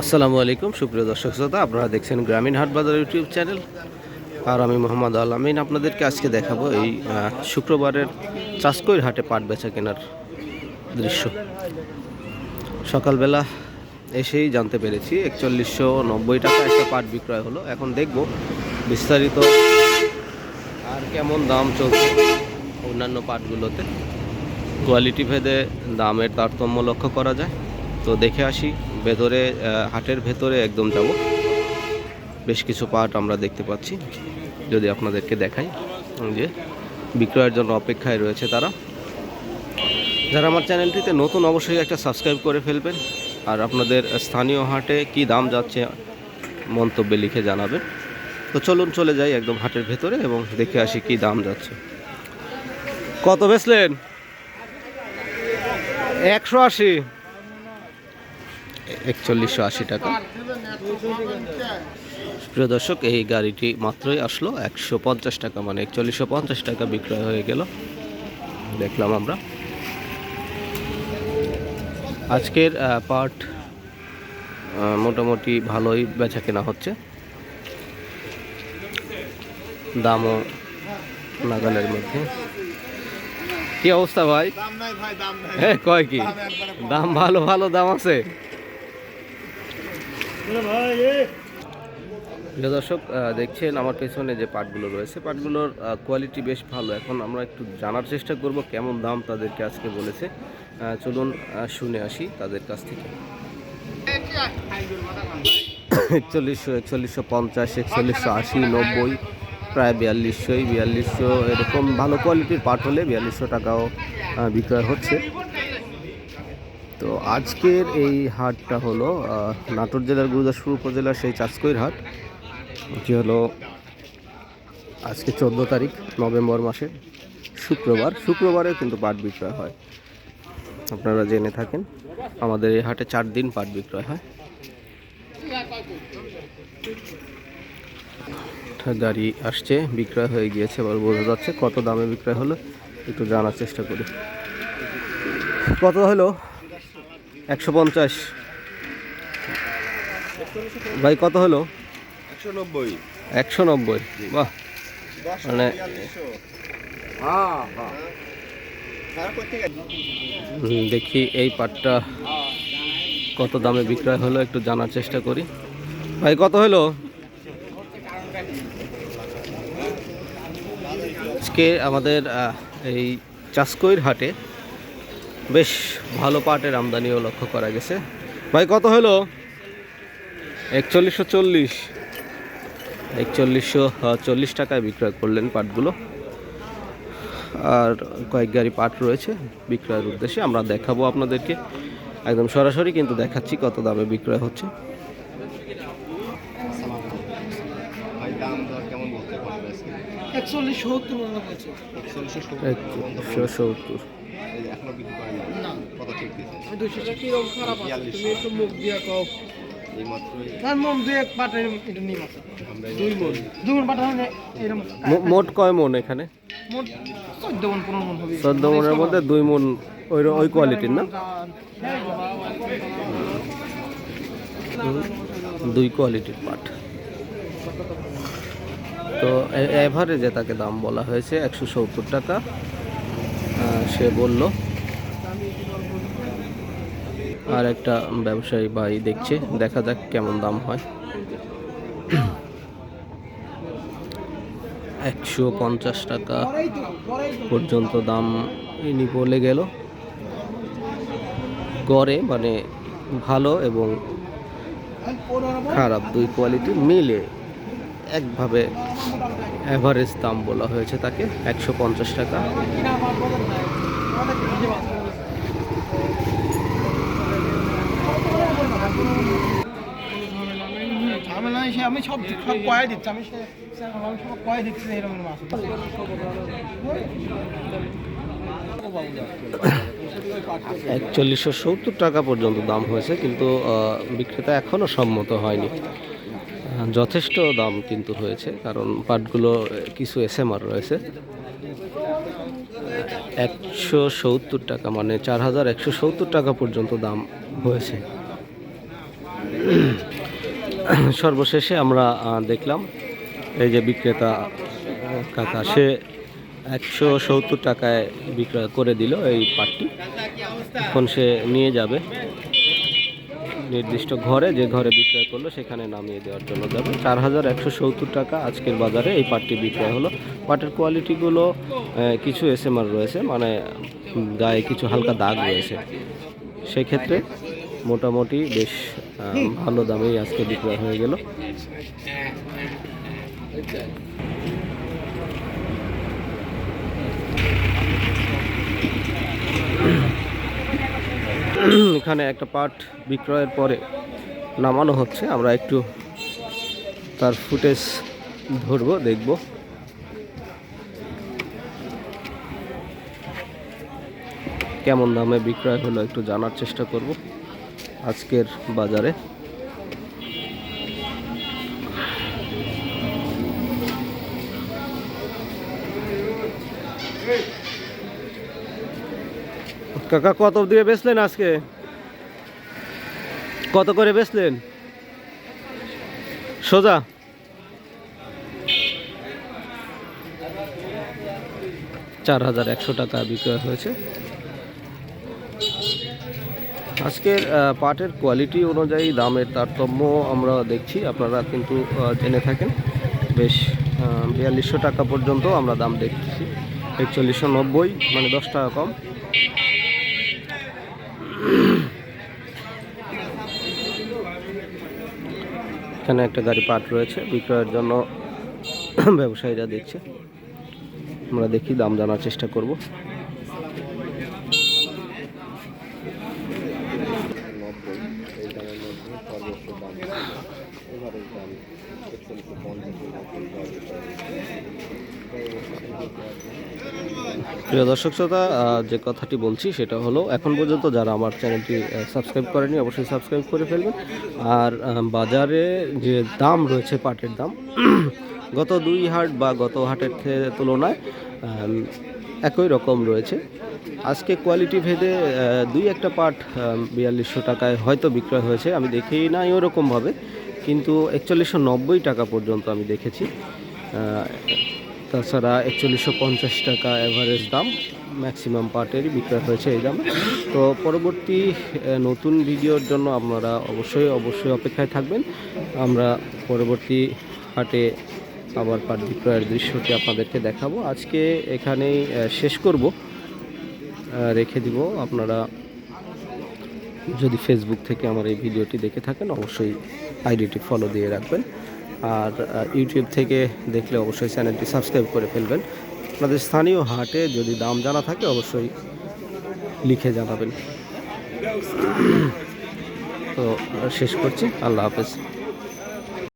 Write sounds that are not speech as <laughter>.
আসসালামু আলাইকুম, সুপ্রিয় দর্শক শ্রোতা, আপনারা দেখছেন গ্রামীণ হাট বাজার ইউটিউব চ্যানেল। আর আমি মোহাম্মদ আল আমিন, আপনাদেরকে আজকে দেখাবো এই শুক্রবারের চাষকৈর হাটে পাট বেচা কেনার দৃশ্য। সকালবেলা এসেই জানতে পেরেছি, একচল্লিশশো নব্বই টাকা একটা পাট বিক্রয় হলো। এখন দেখব বিস্তারিত আর কেমন দাম চলছে অন্যান্য পাটগুলোতে। কোয়ালিটি ভেদে দামের তারতম্য লক্ষ্য করা যায়। তো দেখে আসি, ভেতরে হাটের ভেতরে একদম যাব বেশ কিছু পাট আমরা দেখতে পাচ্ছি। যদি আপনাদেরকে দেখাই যে বিক্রয়ের জন্য অপেক্ষায় রয়েছে তারা। যারা আমার চ্যানেলটিতে নতুন, অবশ্যই একটা সাবস্ক্রাইব করে ফেলবেন। আর আপনাদের স্থানীয় হাটে কি দাম যাচ্ছে মন্তব্যে লিখে জানাবেন। তো চলুন চলে যাই একদম হাটের ভেতরে এবং দেখে আসি কি দাম যাচ্ছে। কত বেচলেন? একশো আশি। একচল্লিশশো আশি টাকা। প্রিয় দর্শক, এই গাড়িটি মাত্রই আসলো একশো পঞ্চাশ টাকা মানে একচল্লিশশো পঞ্চাশ টাকা বিক্রয় হয়ে গেল। দেখলাম আমরা। আজকের পাট মোটামুটি ভালোই বেচা কেনা হচ্ছে। দামও নাগালের মধ্যে। কি অবস্থা ভাই? হ্যাঁ কয় কি। দাম ভালো ভালো দাম আছে। প্রিয় দর্শক দেখছেন আমার পেছনে যে পাটগুলো রয়েছে পাটগুলোর কোয়ালিটি বেশ ভালো। এখন আমরা একটু জানার চেষ্টা করব কেমন দাম তাদেরকে আজকে বলেছে। চলুন শুনে আসি তাদের কাছ থেকে। একচল্লিশশো একচল্লিশশো পঞ্চাশ একচল্লিশশো আশি নব্বই। প্রায় বিয়াল্লিশশোই, বিয়াল্লিশশো, এরকম ভালো কোয়ালিটির পাট হলে বিয়াল্লিশশো টাকাও বিক্রয় হচ্ছে। তো আজকের এই হাটটা হলো নাটোর জেলার গুরুদাসপুর উপজেলার সেই চাষকৈর হাট এটি হলো আজকে চোদ্দ তারিখ, নভেম্বর মাসের শুক্রবার। শুক্রবারে কিন্তু পাট বিক্রয় হয়। আপনারা জেনে থাকেন, আমাদের এই হাটে চার দিন পাট বিক্রয় হয়। গাড়ি আসছে বিক্রয় হয়ে গিয়েছে এবার বোঝা যাচ্ছে কত দামে বিক্রয় হলো একটু জানার চেষ্টা করি। কত হলো? একশো পঞ্চাশ। ভাই কত হলো? একশো নব্বই। একশো নব্বই। বাহ। মানে দেখি এই পাটটা কত দামে বিক্রয় হলো একটু জানার চেষ্টা করি। ভাই কত হলো? আজকে আমাদের এই চাষকইর হাটে বেশ ভালো পাটের আমদানিও লক্ষ্য করা গেছে। ভাই, কত হলো? একচল্লিশশো চল্লিশ। একচল্লিশশো চল্লিশ টাকায় বিক্রয় করলেন পাটগুলো। আর কয়েক গাড়ি পাট রয়েছে বিক্রয়ের উদ্দেশ্যে। আমরা দেখাবো আপনাদেরকে। একদম সরাসরি কিন্তু দেখাচ্ছি কত দামে বিক্রয় হচ্ছে ভাই দাম দর কেমন বলতে পারবে সত্তর মনে একশো সত্তর। দুশো টাকা খারাপ আছে? তুমি একটু মুখ দিয়ে কও। মোট কয় মন এখানে? মোট চোদ্দ মন মন মনের মধ্যে দুই মন ওই ওই কোয়ালিটির না? দুই কোয়ালিটির পাট। তো এভারেজে তাকে দাম বলা হয়েছে একশো সত্তর টাকা। সে বলল, আর একটা ব্যবসায়ী ভাই দেখছে, দেখা যাক কেমন দাম হয়। একশো পঞ্চাশ টাকা পর্যন্ত দাম ইনি বলে গেল। গড়ে মানে ভালো এবং খারাপ দুই কোয়ালিটি মিলে। একভাবে অ্যাভারেজ দাম বলা হয়েছে তাকে একশো পঞ্চাশ টাকা। আমি সব সব কয়ে দিচ্ছি আমি সব কয়ে দিচ্ছি এরকম মাছ। একচল্লিশশো সত্তর টাকা পর্যন্ত দাম হয়েছে কিন্তু বিক্রেতা এখনও সম্মত হয়নি। যথেষ্ট দাম কিন্তু হয়েছে কারণ পাটগুলো কিছু এসএমআর রয়েছে। একশো সত্তর টাকা মানে চার হাজার একশো সত্তর টাকা পর্যন্ত দাম হয়েছে। সর্বশেষে আমরা দেখলাম, এই যে বিক্রেতা কাকা, সে একশো সত্তর টাকায় বিক্রয় করে দিল এই পাটটি। এখন সে নিয়ে যাবে। নির্দিষ্ট ঘরে যে ঘরে বিক্রয় করল, সেখানে নামিয়ে দেওয়ার জন্য যাবে। চার হাজার একশো সত্তর টাকা আজকের বাজারে এই পাটটি বিক্রয় হলো। পাটের কোয়ালিটিগুলো কিছু এসএমআর রয়েছে মানে গায়ে কিছু হালকা দাগ রয়েছে। সেক্ষেত্রে মোটামুটি বেশ ভালো দামেই আজকে বিক্রয় হয়ে গেল। এখানে একটা পাট বিক্রয়ের পরে নামানো হচ্ছে। আমরা একটু তার ফুটেজ ধরবো, দেখব। কেমন দামে বিক্রয় হলো একটু জানার চেষ্টা করব। আজকের বাজারে। কাকা, কত দিয়ে বেচলেন আজকে? কত করে বেচলেন? সোজা। চার হাজার একশো টাকা বিক্রয় হয়েছে। আজকের পাটের কোয়ালিটি অনুযায়ী দামের তারতম্য আমরা দেখছি, আপনারা কিন্তু জেনে থাকেন। বেশ বিয়াল্লিশশো টাকা পর্যন্ত আমরা দাম দেখছি। একচল্লিশশো নব্বই মানে দশ টাকা কম। এখানে একটা গাড়ি পার্ক রয়েছে, বিক্রয়ের জন্য <clears throat> ব্যবসায়ীরা দেখছে। আমরা দেখি, দাম জানার চেষ্টা করব। এই মধ্যে প্রিয় দর্শক শ্রোতা যে কথাটি বলছি সেটা হলো, এখন পর্যন্ত যারা আমার চ্যানেলটি সাবস্ক্রাইব করেনি অবশ্যই সাবস্ক্রাইব করে ফেলবেন। আর বাজারে যে দাম রয়েছে পাটের দাম, <clears throat> গত দুই হাট বা গত হাটের তুলনায় একই রকম রয়েছে। আজকে কোয়ালিটি ভেদে দুই একটা পাট বিয়াল্লিশশো টাকায় হয়তো বিক্রয় হয়েছে। আমি দেখি নাই ওরকমভাবে, কিন্তু একচল্লিশশো নব্বই টাকা পর্যন্ত আমি দেখেছি। তাছাড়া একচল্লিশশো পঞ্চাশ টাকা অ্যাভারেজ দাম ম্যাক্সিমাম পার্টেরই বিক্রয় হয়েছে এই দামে। তো পরবর্তী নতুন ভিডিওর জন্য আপনারা অবশ্যই অবশ্যই অপেক্ষায় থাকবেন। আমরা পরবর্তী হাটে আবার পাট বিক্রয়ের দৃশ্যটি আপনাদেরকে দেখাবো। আজকে এখানেই শেষ করব। রেখে দিব আপনারা যদি ফেসবুক থেকে আমার এই ভিডিওটি দেখে থাকেন, অবশ্যই আইডিটি ফলো দিয়ে রাখবেন। আর ইউটিউব থেকে দেখলে অবশ্যই চ্যানেলটি সাবস্ক্রাইব করে ফেলবেন। আপনাদের স্থানীয় হাটে যদি দাম জানা থাকে, অবশ্যই লিখে জানাবেন। তো, শেষ করছি। আল্লাহ হাফেজ।